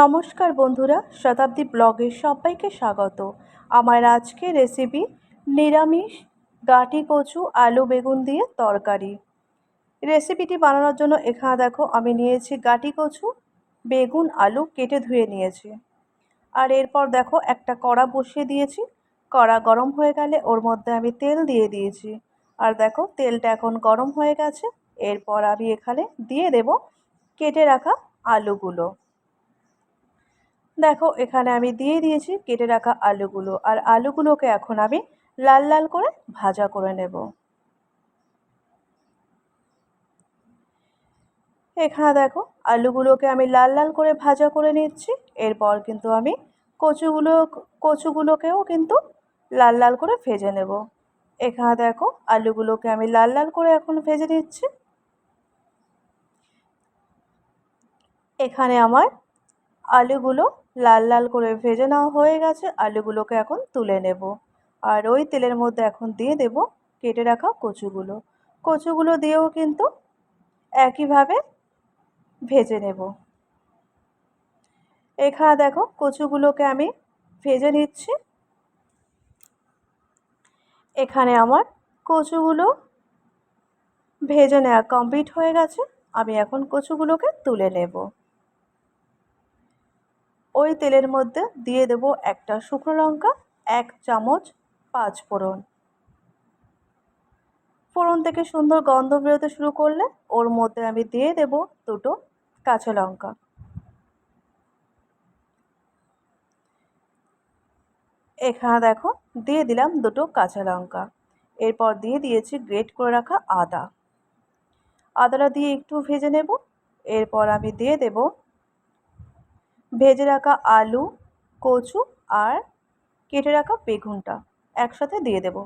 নমস্কার বন্ধুরা, শতাব্দী ব্লগে সবাইকে স্বাগত। আমার আজকে রেসিপি নিরামিষ গাঁটি কচু, আলু বেগুন দিয়ে তরকারি। রেসিপিটি বানানোর জন্য এখানে দেখো, আমি নিয়েছি গাঁটি কচু, বেগুন, আলু কেটে ধুয়ে নিয়েছি। আর এরপর দেখো, একটা কড়া বসিয়ে দিয়েছি। কড়া গরম হয়ে গেলে ওর মধ্যে আমি তেল দিয়ে দিয়েছি। আর দেখো, তেলটা এখন গরম হয়ে গেছে। এরপর আমি এখানে দিয়ে দেব কেটে রাখা আলুগুলো। দেখো, এখানে আমি দিয়ে দিয়েছি কেটে রাখা আলুগুলো। আর আলুগুলোকে এখন আমি লাল লাল করে ভাজা করে নেব। এখানে দেখো, আলুগুলোকে আমি লাল লাল করে ভাজা করে নিচ্ছি। এরপর কিন্তু আমি কচুগুলো, কচুগুলোকেও কিন্তু লাল লাল করে ভেজে নেব। এখানে দেখো, আলুগুলোকে আমি লাল লাল করে এখন ভেজে নিচ্ছি। এখানে আমার আলুগুলো লাল লাল করে ভেজে নেওয়া হয়ে গেছে। আলুগুলোকে এখন তুলে নেব। আর ওই তেলের মধ্যে এখন দিয়ে দেব কেটে রাখা কচুগুলো। কচুগুলো দিয়েও কিন্তু একইভাবে ভেজে নেব। এখানে দেখো কচুগুলোকে আমি ভেজে নিচ্ছি। এখানে আমার কচুগুলো ভেজে নেওয়া কমপ্লিট হয়ে গেছে। আমি এখন কচুগুলোকে তুলে নেব। ওই তেলের মধ্যে দিয়ে দেব একটা শুকনো লঙ্কা, এক চামচ পাঁচ ফোড়ন। ফোড়ন থেকে সুন্দর গন্ধ বেরোতে শুরু করলে ওর মধ্যে আমি দিয়ে দেব দুটো কাঁচা লঙ্কা। এখানে দেখো, দিয়ে দিলাম দুটো কাঁচা লঙ্কা। এরপর দিয়ে দিয়েছি গ্রেট করে রাখা আদা। আদাটা দিয়ে একটু ভেজে নেব। এরপর আমি দিয়ে দেব ভেজে রাখা আলু, কচু আর কেটে রাখা বেগুনটা একসাথে দিয়ে দেব।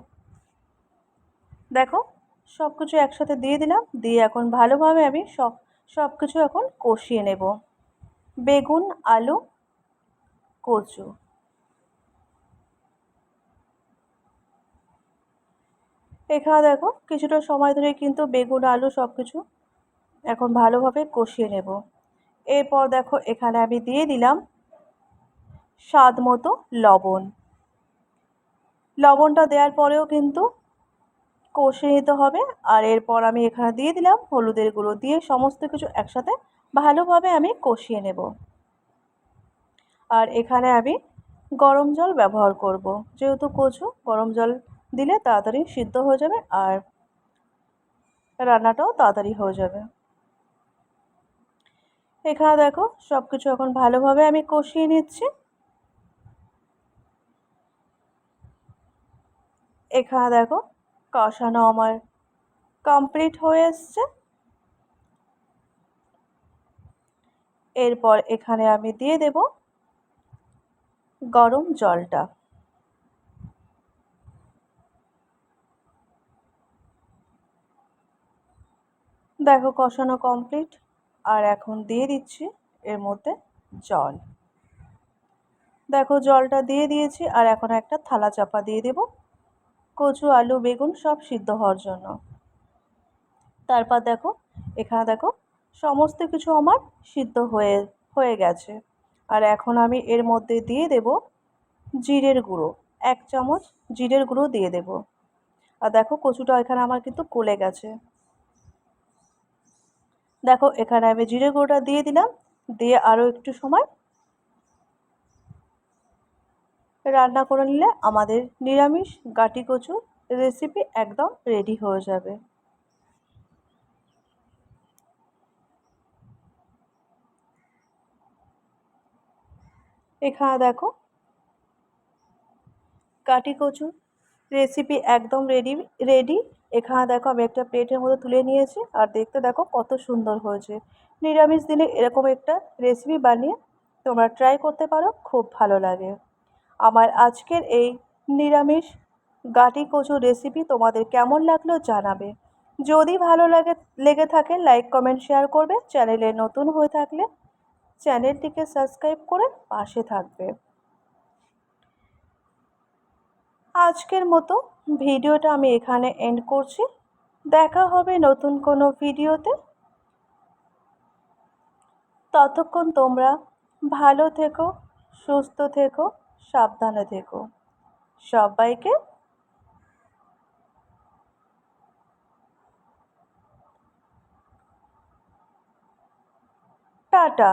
দেখো সব কিছু একসাথে দিয়ে দিলাম, দিয়ে এখন ভালোভাবে আমি সব সব কিছু এখন কষিয়ে নেব। বেগুন, আলু, কচু। এখানে দেখো, কিছুটা সময় ধরে কিন্তু বেগুন, আলু সব কিছু এখন ভালোভাবে কষিয়ে নেব। এরপর দেখো, এখানে আমি দিয়ে দিলাম স্বাদ মতো লবণ। লবণটা দেওয়ার পরেও কিন্তু কষিয়ে নিতে হবে। আর এরপর আমি এখানে দিয়ে দিলাম হলুদের গুঁড়ো দিয়ে সমস্ত কিছু একসাথে ভালোভাবে আমি কষিয়ে নেব। আর এখানে আমি গরম জল ব্যবহার করব। যেহেতু কচু, গরম জল দিলে তাড়াতাড়ি সিদ্ধ হয়ে যাবে আর রান্নাটাও তাড়াতাড়ি হয়ে যাবে। এখানে দেখো সব কিছু এখন ভালোভাবে আমি কষিয়ে নিচ্ছি। এখানে দেখো কষানো আমার কমপ্লিট হয়ে এসছে। এরপর এখানে আমি দিয়ে দেব গরম জলটা। দেখো কষানো কমপ্লিট। আর এখন দিয়ে দিচ্ছি এর মধ্যে জল। দেখো জলটা দিয়ে দিয়েছি আর এখন একটা থালা চাপা দিয়ে দেব। কচু, আলু, বেগুন সব সিদ্ধ হওয়ার জন্য। তারপর দেখো, এখানে দেখো সমস্ত কিছু আমার সিদ্ধ হয়ে হয়ে গেছে। আর এখন আমি এর মধ্যে দিয়ে দেব জিরের গুঁড়ো। এক চামচ জিরের গুঁড়ো দিয়ে দেব। আর দেখো কচুটা এখানে আমার কিন্তু কলে গেছে। দেখো, এখানে আমি জিরে গুঁড়োটা দিয়ে দিলাম। দিয়ে আরও একটু সময় রান্না করে নিলে আমাদের নিরামিষ গাটি কচু রেসিপি একদম রেডি হয়ে যাবে। এখানে দেখো কাটি কচু রেসিপি একদম রেডি রেডি এখানে দেখো আমি একটা প্লেটের মধ্যে তুলে নিয়েছি, আর দেখতে দেখো কত সুন্দর হয়েছে। নিরামিষ দিনে এরকম একটা রেসিপি বানিয়ে তোমরা ট্রাই করতে পারো, খুব ভালো লাগে। আমার আজকের এই নিরামিষ গাটি কচু রেসিপি তোমাদের কেমন লাগল জানাবে। যদি ভালো লাগে, লেগে থাকে লাইক কমেন্ট শেয়ার করবে। চ্যানেলে নতুন হয়ে থাকলে চ্যানেলটিকে সাবস্ক্রাইব করে পাশে থাকবে। আজকের মতো ভিডিওটা আমি এখানে এন্ড করছি। দেখা হবে নতুন কোনো ভিডিওতে। ততক্ষণ তোমরা ভালো থেকো, সুস্থ থেকো, সাবধানে থেকো। সবাইকে টাটা।